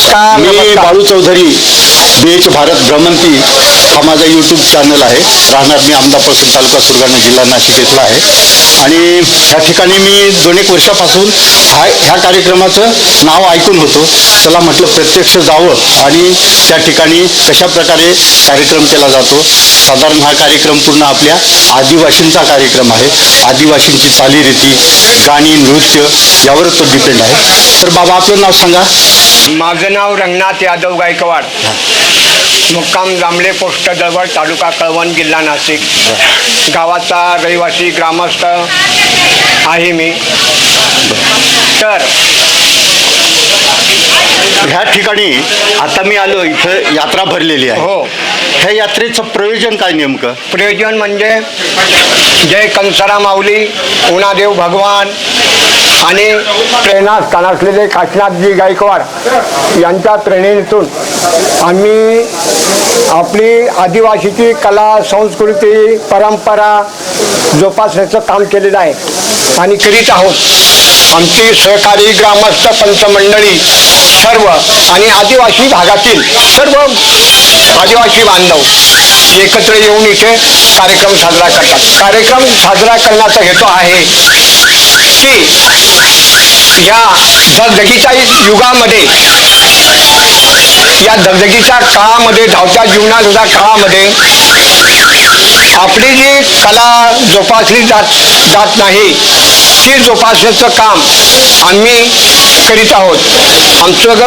नमस्कार मी. बाळू चौधरी एच भारत भ्रमंती हा माझा यूट्यूब चॅनल आहे. राहणार मी अहमदापासून तालुका सुरगाणा जिल्हा नाशिक इथला आहे. आणि ह्या ठिकाणी मी दोन एक वर्षापासून हा ह्या कार्यक्रमाचं नाव ऐकून होतो. चला म्हटलं प्रत्यक्ष जावं आणि त्या ठिकाणी कशा प्रकारे कार्यक्रम केला जातो. साधारण हा कार्यक्रम पूर्ण आपल्या आदिवासींचा कार्यक्रम आहे. आदिवासींची चालीरीती गाणी नृत्य यावरच तो डिपेंड आहे. तर बाबा आपलं नाव सांगा. माझं नाव रंगनाथ यादव गायकवाड. मुक्काम जांभळे पोस्ट दळवड तालुका कळवण जिल्हा नाशिक. गावाचा रहिवासी ग्रामस्थ आहे मी. तर ह्या ठिकाणी आता मी आलो इथं यात्रा भरलेली आहे. हो. ह्या यात्रेचं प्रयोजन काय नेमकं? प्रयोजन म्हणजे जय कंसारा माऊली उणादेव भगवान आणि प्रेरणास्थान असलेले काशीनाथजी गायकवाड यांच्या प्रेरणेतून आम्ही आपली आदिवासीची कला संस्कृती परंपरा जोपासण्याचं काम केलेलं आहे. आणि करीत आहोत. आमची सहकारी ग्रामस्थ पंचमंडळी सर्व आणि आदिवासी भागातील सर्व आदिवासी बांधव एकत्र येऊन इथे कार्यक्रम साजरा करतात. कार्यक्रम साजरा करण्याचा हेतू आहे की या धगधगीच्या युगामध्ये या धगधगीच्या काळामध्ये धावत्या जीवनाच्या काळामध्ये आपली जी कला जोपासली जात जात नाही ती जोपासण्याचं काम आम्ही करीत आहोत. आमचं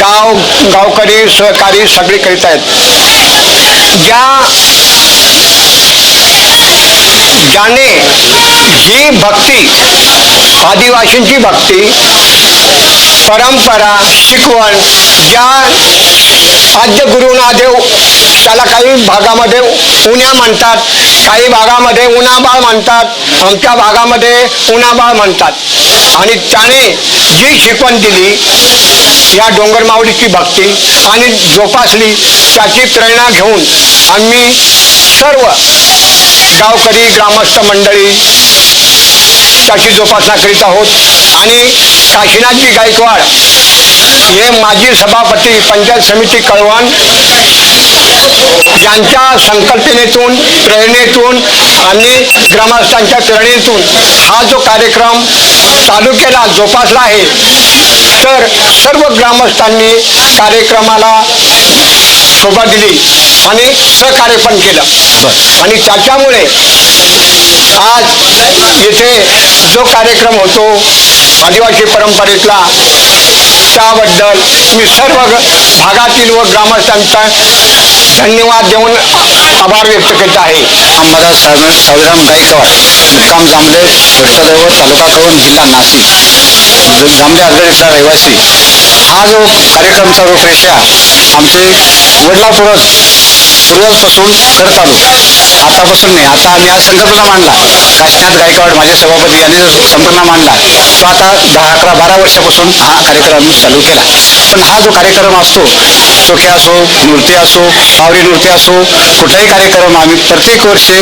गाव गावकरी सहकारी सगळे करीत आहेत. ज्या ज्याने ही भक्ती आदिवासींची भक्ती परंपरा शिकवण ज्या आद्य गुरुनादेव त्याला काही भागामध्ये उन्या म्हणतात काही भागामध्ये उन्हाबाळ म्हणतात आमच्या भागामध्ये उन्हाबाळ म्हणतात. आणि त्याने जी शिकवण दिली या डोंगर माऊलीची भक्ती आणि जोपासली त्याची प्रेरणा घेऊन आम्ही सर्व गावकरी ग्रामस्थ मंडळी त्याची जोपासना करीत आहोत. आणि काशीनाथजी गायकवाड हे माजी सभापती पंचायत समिती कळवण यांच्या संकल्पनेतून प्रेरणेतून आणि ग्रामस्थांच्या प्रेरणेतून हा जो कार्यक्रम चालू केला जोपासला आहे तर सर्व ग्रामस्थांनी कार्यक्रमाला शोभा दिली आणि सहकार्य पण केलं. आणि त्याच्यामुळे आज येथे जो कार्यक्रम होतो आदिवासी परंपरेतला त्याबद्दल मी सर्व भागातील व ग्रामस्थांचा धन्यवाद देऊन आभार व्यक्त करीत आहे. आम्हाला साहेब सावराम गायकवाड मुक्काम जांभले पोस्टदेव तालुका कळवण जिल्हा नाशिक जांभले आजरेचा रहिवासी हा जो कार्यक्रमचा रूपरेषा आमचे वडिलापूर्वज पूर्वजपासून करत आलो आतापासून नाही आता आम्ही हा संकल्पना मांडला. काशीनाथ गायकवाड माझे सभापती यांनी जो संकल्पना मांडला तो आता दहा अकरा बारा वर्षापासून हा कार्यक्रम आम्ही चालू केला. पण हा जो कार्यक्रम असतो चोखे असो नृत्य असो पावरी नृत्य असो कुठलाही कार्यक्रम आम्ही प्रत्येक वर्षी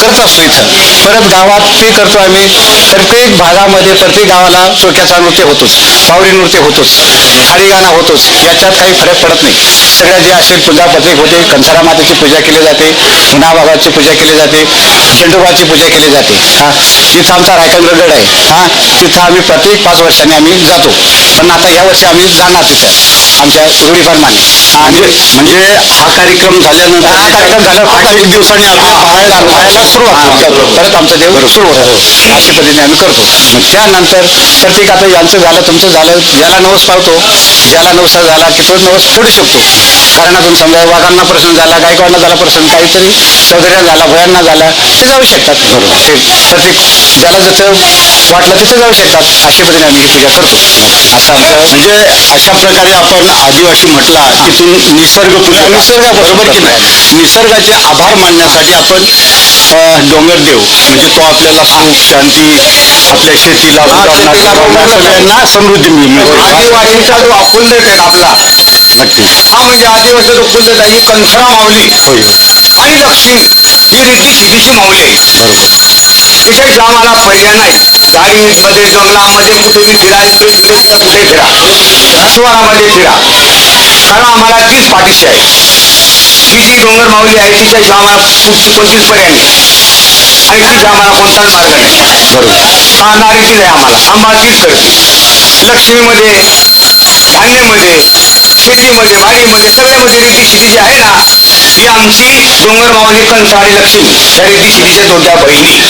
करत असतो इथं. परत गावात ते करतो आम्ही प्रत्येक भागामध्ये प्रत्येक गावाला चोख्याचा नृत्य होतोच पावरी नृत्य होतोच. गाणं होतोच याच्यात काही फरक पडत नाही. सगळ्या जे असेल पूजा पत्रिक होते कंसारा मातेची पूजा केली जाते पुन्हा पूजा केली जाते झेंडूबाची पूजा केली जाते. हा तिथं आमचा रायकंद्र गड आहे हा तिथं आम्ही प्रत्येक पाच वर्षांनी आम्ही जातो. पण आता या वर्षी आम्ही जाणार तिथं आमच्या रूढीप्रमाणे म्हणजे म्हणजे हा कार्यक्रम झाल्यानंतर हा कार्यक्रम झाला एक दिवसांनी. परत आमचं देव सुरू होतो. अशा पद्धतीने आम्ही करतो. मग त्यानंतर प्रत्येक आता यांचं झालं तुमचं झालं ज्याला नवस पावतो ज्याला नवसा झाला की तो नवस फोडू शकतो घराण्यातून समजा वाघांना प्रश्न झाला गायकवाडला झाला प्रश्न काहीतरी चौधऱ्यांना झाला भयांना झाला ते जाऊ शकतात. बरोबर. ते प्रत्येक ज्याला जसं वाटलं तिथे जाऊ शकतात. अशा पद्धतीने आम्ही ही पूजा करतो. असं आमचं म्हणजे अशा प्रकारे आपण आदिवासी म्हटला तिथून निसर्ग पूजा निसर्ग बरोबर की नाही? निसर्गाचे आभार मानण्यासाठी आपण अं, डोंगरदेव म्हणजे तो आपल्याला सुख शांती आपल्या शेतीला समृद्धी मिळते. आहे ना आपला. नक्की. हा म्हणजे आदिवासीचा जो कुलदेव आहे ही कंसरा माऊली होय आणि दक्षिण ही रीती सिद्धीची माऊली. आहे इथे आम्हाला पर्याय नाही झाडीमध्ये जंगलामध्ये कुठेही फिरा तिकडे कुठे फिरा शिवारामध्ये फिरा कारण आम्हाला तीच पाठीशी आहे. ही जी डोंगर माऊली आहे तिच्या आम्हाला कोणतीच पर्याय नाही. आणि तिच्या आम्हाला कोणताच मार्ग नाही. हा नारीचीच आहे आम्हाला. आम्हाला तीच करते लक्ष्मीमध्ये धान्यामध्ये शेतीमध्ये वाडीमध्ये सगळ्यामध्ये रीती शेती जी आहे ना? ही आमची डोंगर माऊली कंसाळी आणि लक्ष्मी. या रीती शेतीच्या दोन बहिणी.